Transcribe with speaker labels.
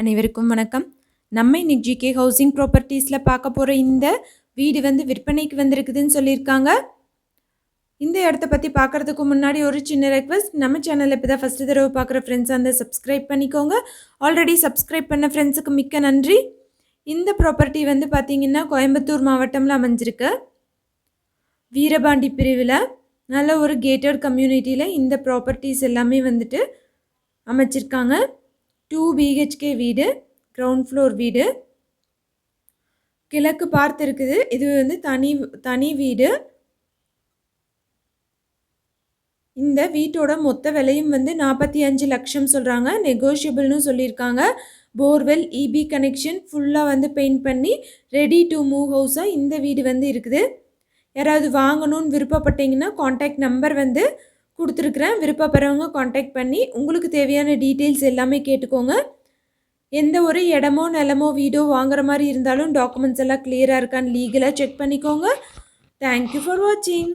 Speaker 1: அனைவருக்கும் வணக்கம். நம்ம இன்னைக்கு ஜிகே ஹவுசிங் ப்ராப்பர்ட்டிஸில் பார்க்க போகிற இந்த வீடு வந்து விற்பனைக்கு வந்திருக்குதுன்னு சொல்லியிருக்காங்க. இந்த இடத்த பற்றி பார்க்குறதுக்கு முன்னாடி ஒரு சின்ன ரெக்வஸ்ட் நம்ம சேனலில் இப்போ தான் ஃபஸ்ட்டு தடவை பார்க்குற ஃப்ரெண்ட்ஸ் அந்த சப்ஸ்கிரைப் பண்ணிக்கோங்க. ஆல்ரெடி சப்ஸ்கிரைப் பண்ண ஃப்ரெண்ட்ஸுக்கு மிக்க நன்றி. இந்த ப்ராப்பர்ட்டி வந்து பார்த்திங்கன்னா கோயம்புத்தூர் மாவட்டம்ல அமைஞ்சிருக்கு. வீரபாண்டி பிரிவில் நல்ல ஒரு கேட்டட் கம்யூனிட்டியில் இந்த ப்ராப்பர்ட்டிஸ் எல்லாமே வந்துட்டு அமைச்சிருக்காங்க. டூ பிஹெச்கே வீடு கிரவுண்ட் ஃப்ளோர் வீடு. கிழக்கு பார்த்து இருக்குது இது வந்து தனி தனி வீடு. இந்த வீட்டோட மொத்த விலையும் வந்து நாற்பத்தி அஞ்சு லட்சம் சொல்கிறாங்க நெகோஷியபிள்னு சொல்லியிருக்காங்க. போர்வெல் இபி கனெக்ஷன் ஃபுல்லாக வந்து பெயிண்ட் பண்ணி ரெடி டு மூவ் ஹவுஸாக இந்த வீடு வந்து இருக்குது. யாராவது வாங்கணும்னு விருப்பப்பட்டீங்கன்னா காண்டாக்ட் நம்பர் வந்து கொடுத்துருக்குறேன். விருப்பப்படுறவங்க காண்டாக்ட் பண்ணி உங்களுக்கு தேவையான டீட்டெயில்ஸ் எல்லாமே கேட்டுக்கோங்க. எந்த ஒரு இடமோ நிலமோ வீடோ வாங்குற மாதிரி இருந்தாலும் டாக்குமெண்ட்ஸ் எல்லாம் கிளியராக இருக்கான்னு லீகலாக செக் பண்ணிக்கோங்க. தேங்க்யூ ஃபார் வாட்சிங்